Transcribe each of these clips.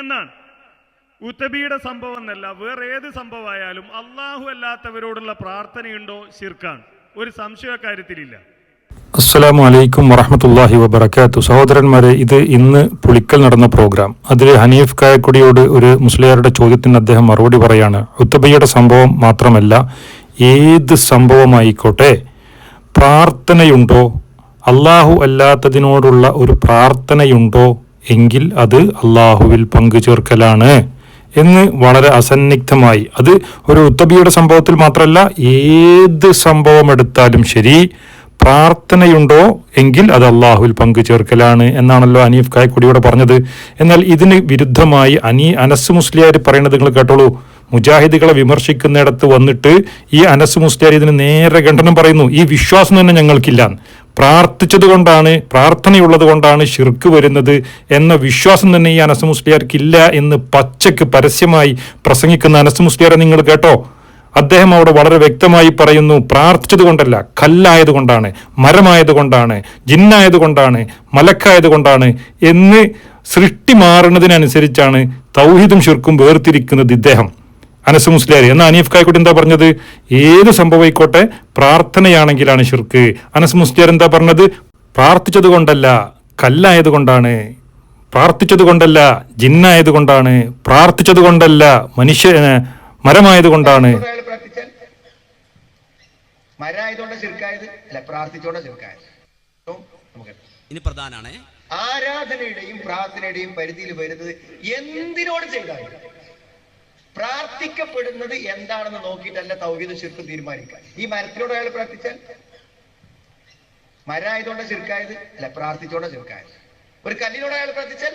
എന്നാണ്. ഉത്തബിയുടെ സംഭവം എന്നല്ല വേറെ ഏത് സംഭവമായാലും അള്ളാഹു അല്ലാത്തവരോടുള്ള പ്രാർത്ഥനയുണ്ടോ ശിർക്കാണ്. ഒരു സംശയ കാര്യത്തിലില്ല. അസ്സലാമു അലൈക്കും വറഹമത്തല്ലാഹി വബർക്കാത്തു സഹോദരന്മാരെ ഇത് ഇന്ന് പുളിക്കൽ നടന്ന പ്രോഗ്രാം. അതിൽ ഹനീഫ് കായക്കുടിയോട് ഒരു മുസ്ലിയാരുടെ ചോദ്യത്തിന് അദ്ദേഹം മറുപടി പറയാണ്. ഉത്തബയുടെ സംഭവം മാത്രമല്ല ഏത് സംഭവമായിക്കോട്ടെ പ്രാർത്ഥനയുണ്ടോ അള്ളാഹു അല്ലാത്തതിനോടുള്ള ഒരു പ്രാർത്ഥനയുണ്ടോ എങ്കിൽ അത് അള്ളാഹുവിൽ പങ്കുചേർക്കലാണ് എന്ന് വളരെ അസന്നിഗ്ധമായി. അത് ഒരു ഉത്തബിയുടെ സംഭവത്തിൽ മാത്രമല്ല ഏത് സംഭവം എടുത്താലും ശരി പ്രാർത്ഥനയുണ്ടോ എങ്കിൽ അത് അള്ളാഹുവിൽ പങ്കുചേർക്കലാണ് എന്നാണല്ലോ അനീഫ് കായക്കുടിയോടെ പറഞ്ഞത്. എന്നാൽ ഇതിന് വിരുദ്ധമായി അനി അനസ് മുസ്ലിയാർ പറയുന്നത് നിങ്ങൾ കേട്ടോളൂ. മുജാഹിദികളെ വിമർശിക്കുന്നിടത്ത് വന്നിട്ട് ഈ അനസ് മുസ്ലിയാർ ഇതിന് നേരെ ഖണ്ഡനം പറയുന്നു. ഈ വിശ്വാസം തന്നെ ഞങ്ങൾക്കില്ല. പ്രാർത്ഥിച്ചത് കൊണ്ടാണ് പ്രാർത്ഥനയുള്ളത് കൊണ്ടാണ് ഷിർക്ക് വരുന്നത് എന്ന വിശ്വാസം തന്നെ ഈ അനസ് മുസ്ലിയാർക്കില്ല എന്ന് പച്ചയ്ക്ക് പരസ്യമായി പ്രസംഗിക്കുന്ന അനസ് മുസ്ലിയാരെ നിങ്ങൾ കേട്ടോ? അദ്ദേഹം അവിടെ വളരെ വ്യക്തമായി പറയുന്നു പ്രാർത്ഥിച്ചത് കൊണ്ടല്ല കല്ലായത് കൊണ്ടാണ് മരമായത് കൊണ്ടാണ് ജിന്നായത് കൊണ്ടാണ് മലക്കായത് കൊണ്ടാണ് എന്ന് സൃഷ്ടി മാറുന്നതിനനുസരിച്ചാണ് തൗഹീദും ഷിർക്കും വേർതിരിക്കുന്നത് ഇദ്ദേഹം. അനസ് മുസ്ലിയാർ എന്നാൽ അനീഫ് കായ്ക്കുട്ടി എന്താ പറഞ്ഞത്? ഏത് സംഭവമായിക്കോട്ടെ പ്രാർത്ഥനയാണെങ്കിലാണ് ഷിർക്ക് അനസ് മുസ്ലിയാർ എന്താ പറഞ്ഞത്? പ്രാർത്ഥിച്ചത് കൊണ്ടല്ല കല്ലായത് കൊണ്ടാണ്. പ്രാർത്ഥിച്ചത് കൊണ്ടല്ല ജിന്നായത് കൊണ്ടാണ്. പ്രാർത്ഥിച്ചത് കൊണ്ടല്ല മനുഷ്യ മരമായത് കൊണ്ടാണ്. മരായതുകൊണ്ട് ചെറുക്കായത് അല്ല പ്രാർത്ഥിച്ചോണ്ട് ചെറുക്കായത് നമുക്ക് ഇനി പ്രധാനാണ്. ആരാധനയുടെയും പ്രാർത്ഥനയുടെയും പരിധിയിൽ വരുന്നത് എന്തിനോട് ചെയ്താലും പ്രാർത്ഥിക്കപ്പെടുന്നത് എന്താണെന്ന് നോക്കിയിട്ടല്ല തൗഹീദ് ശിർക്ക് തീരുമാനിക്കുക. ഈ മരത്തിനോട് അയാൾ പ്രാർത്ഥിച്ചാൽ? മരമായതുകൊണ്ടാണ് ചെറുക്കായത് അല്ല പ്രാർത്ഥിച്ചോണ്ട് ചെറുക്കായത് ഒരു കല്ലിനോട് അയാൾ പ്രാർത്ഥിച്ചാൽ?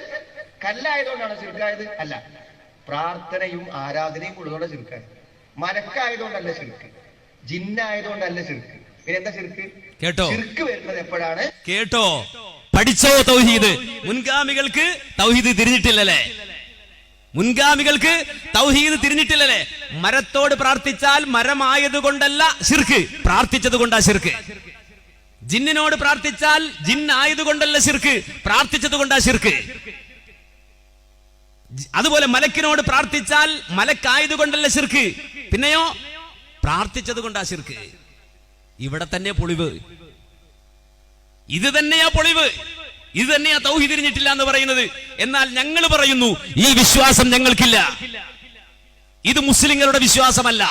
കല്ലായതുകൊണ്ടാണ് ചെറുക്കായത് അല്ല പ്രാർത്ഥനയും ആരാധനയും ഉള്ളതുകൊണ്ട് ചെറുക്കായത് മരക്കായതുകൊണ്ടല്ല ചെറുക്ക് ജിന്നായതുകൊണ്ടല്ല ചെറുക്ക് പിന്നെ എന്താ ചെറുക്ക് കേട്ടോ? ചെറുക്ക് വരുന്നത് എപ്പോഴാണ്? കേട്ടോ? പഠിച്ചോ തൗഹീദ്? മുൻഗാമികൾക്ക് തൗഹീദ് തിരിഞ്ഞിട്ടില്ലല്ലേ? മുൻഗാമികൾക്ക് തൗഹീദ് തിരിഞ്ഞിട്ടില്ലല്ലേ? മരത്തോട് പ്രാർത്ഥിച്ചാൽ മരമായത് കൊണ്ടല്ല ശിർക്ക്. പ്രാർത്ഥിച്ചത് കൊണ്ടാ ശിർക്ക്. ജിന്നിനോട് പ്രാർത്ഥിച്ചാൽ ജിന്നായതുകൊണ്ടല്ല ശിർക്ക്. പ്രാർത്ഥിച്ചത് കൊണ്ടാ ശിർക്ക് അതുപോലെ മലക്കിനോട് പ്രാർത്ഥിച്ചാൽ മലക്കായതുകൊണ്ടല്ല ശിർക്ക്. പിന്നെയോ? പ്രാർത്ഥിച്ചത് കൊണ്ടാ ശിർക്ക്. ഇവിടെ തന്നെ പൊളിവ്. ഇത് തന്നെയാ പൊളിവ്. ഇത് തന്നെയാ തൗഹി തിരിഞ്ഞിട്ടില്ല എന്ന് പറയുന്നത്. എന്നാൽ ഞങ്ങൾ പറയുന്നു ഈ വിശ്വാസം ഞങ്ങൾക്കില്ല. ഇത് മുസ്ലിങ്ങളുടെ വിശ്വാസമല്ല.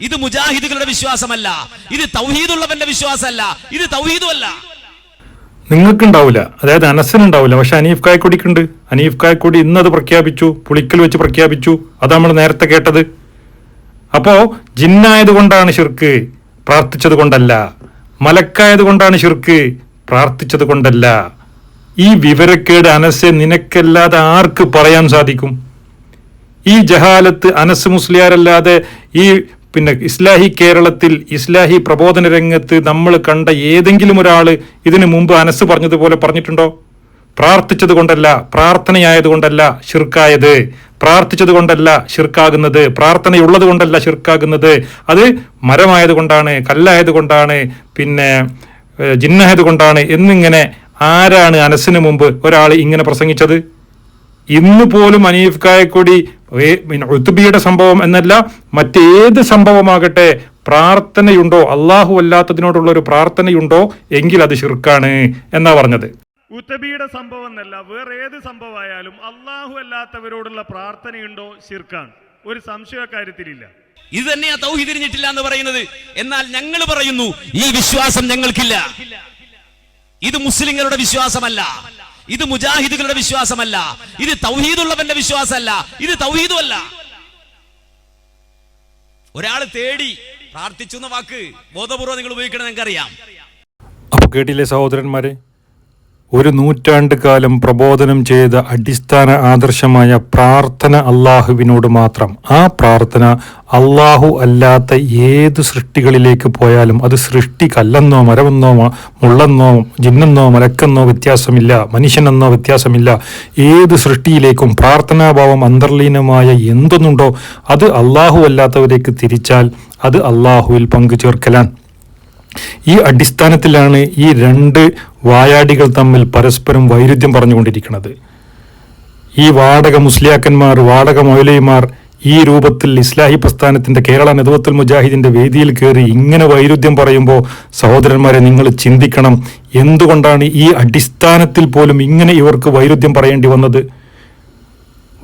ഇത് മുജാഹിദുകളുടെ വിശ്വാസമല്ല. ഇത് തൗഹീദുള്ളവന്റെ വിശ്വാസമല്ല. ഇത് തൗഹീദുമല്ല. നിങ്ങൾക്കുണ്ടാവില്ല. അതായത് അനസനുണ്ടാവില്ല. പക്ഷെ അനീഫ് കായക്കൊടിക്കുണ്ട്. അനീഫ് കായക്കുടി ഇന്നത് പ്രഖ്യാപിച്ചു പുളിക്കൽ വെച്ച് പ്രഖ്യാപിച്ചു. അത് നമ്മൾ നേരത്തെ കേട്ടത്. അപ്പോ ജിന്നായത് കൊണ്ടാണ് ഷിർക്ക് പ്രാർത്ഥിച്ചത് കൊണ്ടല്ല മലക്കായത് കൊണ്ടാണ് ഷിർക്ക് പ്രാർത്ഥിച്ചത് കൊണ്ടല്ല ഈ വിവരക്കേട് അനസ് നിനക്കല്ലാതെ ആർക്ക് പറയാൻ സാധിക്കും? ഈ ജഹാലത്ത് അനസ് മുസ്ലിയാരല്ലാതെ ഈ പിന്നെ ഇസ്ലാഹി കേരളത്തിൽ ഇസ്ലാഹി പ്രബോധന രംഗത്ത് നമ്മൾ കണ്ട ഏതെങ്കിലും ഒരാൾ ഇതിനു മുമ്പ് അനസ് പറഞ്ഞതുപോലെ പറഞ്ഞിട്ടുണ്ടോ? പ്രാർത്ഥിച്ചത് കൊണ്ടല്ല പ്രാർത്ഥനയായത് കൊണ്ടല്ല ഷിർക്കായത് പ്രാർത്ഥിച്ചത് കൊണ്ടല്ല ഷിർക്കാകുന്നത് പ്രാർത്ഥനയുള്ളത് കൊണ്ടല്ല ഷിർക്കാകുന്നത് അത് മരമായത് കൊണ്ടാണ് കല്ലായത് കൊണ്ടാണ് പിന്നെ ജിന്നായത് കൊണ്ടാണ് എന്നിങ്ങനെ ആരാണ് അനസിന് മുമ്പ് ഒരാൾ ഇങ്ങനെ പ്രസംഗിച്ചത്? ഇന്ന് പോലും അനീഫ് കായക്കൊടി ഉത്തുബിയുടെ സംഭവം എന്നല്ല മറ്റേത് സംഭവമാകട്ടെ പ്രാർത്ഥനയുണ്ടോ? അള്ളാഹു അല്ലാത്തതിനോടുള്ള ഒരു പ്രാർത്ഥനയുണ്ടോ? എങ്കിൽ അത് ഷിർക്കാണ് എന്നാ പറഞ്ഞത്. ഉത്തബിയുടെ സംഭവം എന്നല്ല വേറെ ഏത് സംഭവമായാലും അള്ളാഹു അല്ലാത്തവരോടുള്ള പ്രാർത്ഥനയുണ്ടോ? ശിർക്കാണ്. ഒരു സംശയ കാര്യത്തിലില്ല. ഇത് തന്നെയാ തൗഹി തിരിഞ്ഞിട്ടില്ല എന്ന് പറയുന്നത്. എന്നാൽ ഞങ്ങൾ പറയുന്നു ഈ വിശ്വാസം ഞങ്ങൾക്കില്ല. ഇത് മുസ്ലിങ്ങളുടെ വിശ്വാസമല്ല. ഇത് മുജാഹിദുകളുടെ വിശ്വാസമല്ല. ഇത് തൗഹീദുള്ളവന്റെ വിശ്വാസമല്ല. ഇത് തൗഹീദുമല്ല. ഒരാൾ തേടി പ്രാർത്ഥിച്ചു എന്ന വാക്ക് ബോധപൂർവം നിങ്ങൾ ഉപയോഗിക്കണം നിങ്ങൾക്കറിയാം. അപ്പൊ കേട്ടില്ലേ സഹോദരന്മാരെ? ഒരു നൂറ്റാണ്ട് കാലം പ്രബോധനം ചെയ്ത അടിസ്ഥാന ആദർശമായ പ്രാർത്ഥന അള്ളാഹുവിനോട് മാത്രം. ആ പ്രാർത്ഥന അള്ളാഹു അല്ലാത്ത ഏത് സൃഷ്ടികളിലേക്ക് പോയാലും അത് സൃഷ്ടി കല്ലെന്നോ മരമെന്നോ മുള്ളെന്നോ ജിന്നെന്നോ മലക്കെന്നോ വ്യത്യാസമില്ല മനുഷ്യനെന്നോ വ്യത്യാസമില്ല. ഏത് സൃഷ്ടിയിലേക്കും പ്രാർത്ഥനാഭാവം അന്തർലീനമായ എന്തൊന്നുണ്ടോ അത് അള്ളാഹു അല്ലാത്തവരേക്ക് തിരിച്ചാൽ അത് അള്ളാഹുവിൽ പങ്കു ചേർക്കലാൻ ഈ അടിസ്ഥാനത്തിലാണ് ഈ രണ്ട് വായാടികൾ തമ്മിൽ പരസ്പരം വൈരുദ്ധ്യം പറഞ്ഞുകൊണ്ടിരിക്കുന്നത്. ഈ വാടക മുസ്ലിയാക്കന്മാർ വാടക മൗലയിമാർ ഈ രൂപത്തിൽ ഇസ്ലാഹി പ്രസ്ഥാനത്തിന്റെ കേരള നെതുവത്തുൽ മുജാഹിദിന്റെ വേദിയിൽ കയറി ഇങ്ങനെ വൈരുദ്ധ്യം പറയുമ്പോൾ സഹോദരന്മാരെ നിങ്ങൾ ചിന്തിക്കണം എന്തുകൊണ്ടാണ് ഈ അടിസ്ഥാനത്തിൽ പോലും ഇങ്ങനെ ഇവർക്ക് വൈരുദ്ധ്യം പറയേണ്ടി വന്നത്?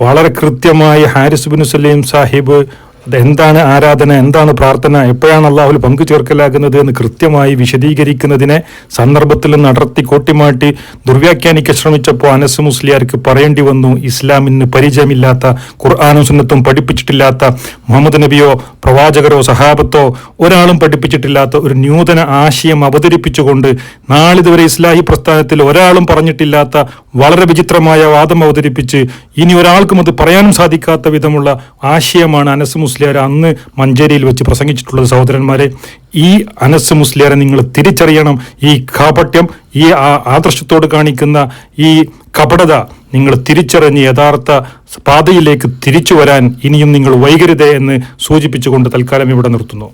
വളരെ കൃത്യമായി ഹാരിസ് ബിൻ സലീം സാഹിബ് അത് എന്താണ് ആരാധന? എന്താണ് പ്രാർത്ഥന? എപ്പോഴാണ് അള്ളാഹുൽ പങ്കു ചേർക്കലാകുന്നത് എന്ന് കൃത്യമായി വിശദീകരിക്കുന്നതിനെ സന്ദർഭത്തിൽ നടത്തി കോട്ടിമാട്ടി ദുർവ്യാഖ്യാനിക്കാൻ ശ്രമിച്ചപ്പോൾ അനസ് മുസ്ലിയാർക്ക് പറയേണ്ടി വന്നു ഇസ്ലാമിന് പരിചയമില്ലാത്ത ഖുർആാനും സുന്നത്തും പഠിപ്പിച്ചിട്ടില്ലാത്ത മുഹമ്മദ് നബിയോ പ്രവാചകരോ സഹാബത്തോ ഒരാളും പഠിപ്പിച്ചിട്ടില്ലാത്ത ഒരു നൂതന ആശയം അവതരിപ്പിച്ചുകൊണ്ട് നാളിതുവരെ ഇസ്ലാഹി പ്രസ്ഥാനത്തിൽ ഒരാളും പറഞ്ഞിട്ടില്ലാത്ത വളരെ വിചിത്രമായ വാദം അവതരിപ്പിച്ച് ഇനി ഒരാൾക്കും അത് പറയാനും സാധിക്കാത്ത വിധമുള്ള ആശയമാണ് അനസ് മുസ്ലിയാർ അന്ന് മഞ്ചേരിയിൽ വെച്ച് പ്രസംഗിച്ചിട്ടുള്ളത് സഹോദരന്മാരെ ഈ അനസ് മുസ്ലിയാരെ നിങ്ങൾ തിരിച്ചറിയണം. ഈ കാപട്യം ഈ ആദർശത്തോട് കാണിക്കുന്ന ഈ കപടത നിങ്ങൾ തിരിച്ചറിഞ്ഞ് യഥാർത്ഥ പാതയിലേക്ക് തിരിച്ചു വരാൻ ഇനിയും നിങ്ങൾ വൈകരുതേ എന്ന് സൂചിപ്പിച്ചുകൊണ്ട് തൽക്കാലം ഇവിടെ നിർത്തുന്നു.